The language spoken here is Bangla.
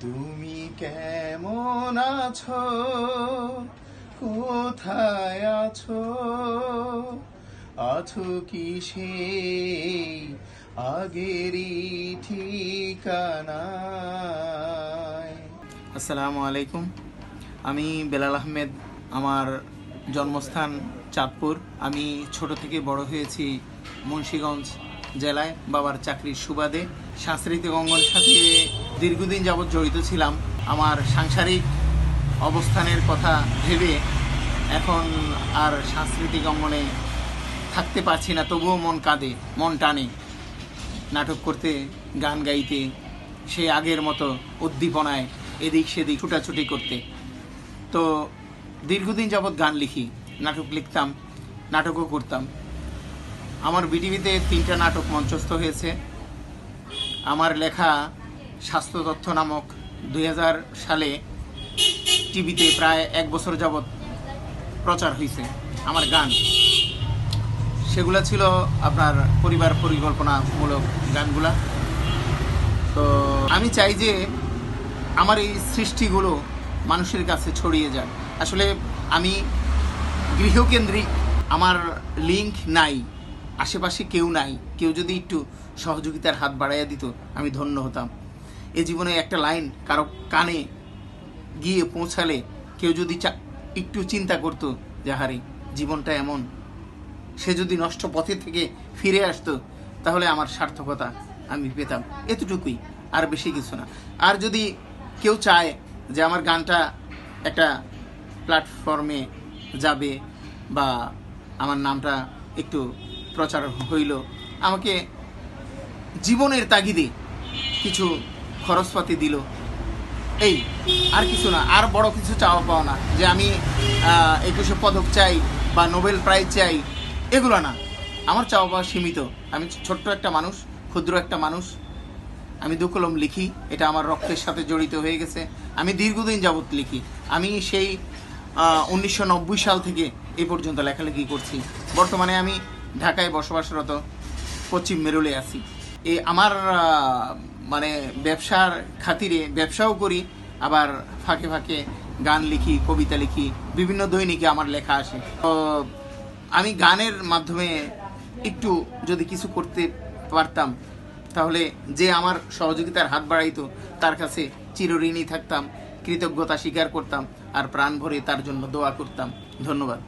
তুমি কেমন আছো? কোথায় আছো? আছো কি সে আগেরই ঠিকানায়? আসসালামু আলাইকুম। আমি বেলাল আহমেদ, আমার জন্মস্থান চাঁদপুর। আমি ছোট থেকে বড় হয়েছি মুন্সীগঞ্জ জেলায়। বাবার চাকরির সুবাদে সাংস্কৃতিক অঙ্গনের সাথে দীর্ঘদিন যাবৎ জড়িত ছিলাম আমার সাংসারিক অবস্থানের কথা ভেবে এখন আর সাংস্কৃতিক অঙ্গনে থাকতে পারছি না, তবুও মন কাঁদে, মন টানে। নাটক করতে, গান গাইতে, সেই আগের মতো উদ্দীপনায় এদিক সেদিক ছুটাছুটি করতে। তো দীর্ঘদিন যাবৎ গান লিখি, নাটক লিখতাম, নাটকও করতাম। আমার বিটিভিতে তিনটা নাটক মঞ্চস্থ হয়েছে। আমার লেখা স্বাস্থ্য তথ্য নামক দু হাজার সালে টিভিতে প্রায় এক বছর যাবৎ প্রচার হয়েছে আমার গান। সেগুলা ছিল আপনার পরিবার পরিকল্পনামূলক গানগুলা। তো আমি চাই যে আমার এই সৃষ্টিগুলো মানুষের কাছে ছড়িয়ে যাক। আসলে আমি গৃহকেন্দ্রিক, আমার লিঙ্ক নাই, আশেপাশে কেউ নাই, কেউ যদি একটু সহযোগিতার হাত বাড়াইয়া দিত, আমি ধন্য হতাম। এ জীবনে একটা লাইন কারও কানে গিয়ে পৌঁছালে কেউ যদি একটু চিন্তা করতো যে হারে জীবনটা এমন। সে যদি নষ্ট পথে থেকে ফিরে আসতো, তাহলে আমার সার্থকতা আমি পেতাম। এতটুকুই, আর বেশি কিছু না। আর যদি কেউ চায় যে, আমার গানটা একটা প্ল্যাটফর্মে যাবে বা আমার নামটা একটু প্রচার হইল, আমাকে জীবনের তাগিদে কিছু খরচপাতি দিল। এই, আর কিছু না, আর বড় কিছু চাওয়া পাওয়া না, যে আমি একুশে পদক চাই বা নোবেল প্রাইজ চাই, এগুলো না। আমার চাওয়া পাওয়া সীমিত। আমি ছোট্ট একটা মানুষ, ক্ষুদ্র একটা মানুষ। আমি দুকলম লিখি, এটা আমার রক্তের সাথে জড়িত হয়ে গেছে। আমি দীর্ঘদিন যাবৎ লিখি। আমি সেই উনিশশো নব্বই সাল থেকে এই পর্যন্ত লেখালেখি করছি। বর্তমানে আমি ঢাকায় বসবাসরত পশ্চিম মেরুলে আছি। এই আমার মানে ব্যবসার খাতিরে ব্যবসাও করি, আবার ফাঁকে ফাঁকে গান লিখি, কবিতা লিখি, বিভিন্ন দৈনিকে আমার লেখা আসে। তো আমি গানের মাধ্যমে একটু যদি কিছু করতে পারতাম, তাহলে যে আমার সহযোগিতার হাত বাড়াইতো, তার কাছে চিরঋণী থাকতাম, কৃতজ্ঞতা স্বীকার করতাম, আর প্রাণ ভরে তার জন্য দোয়া করতাম। ধন্যবাদ।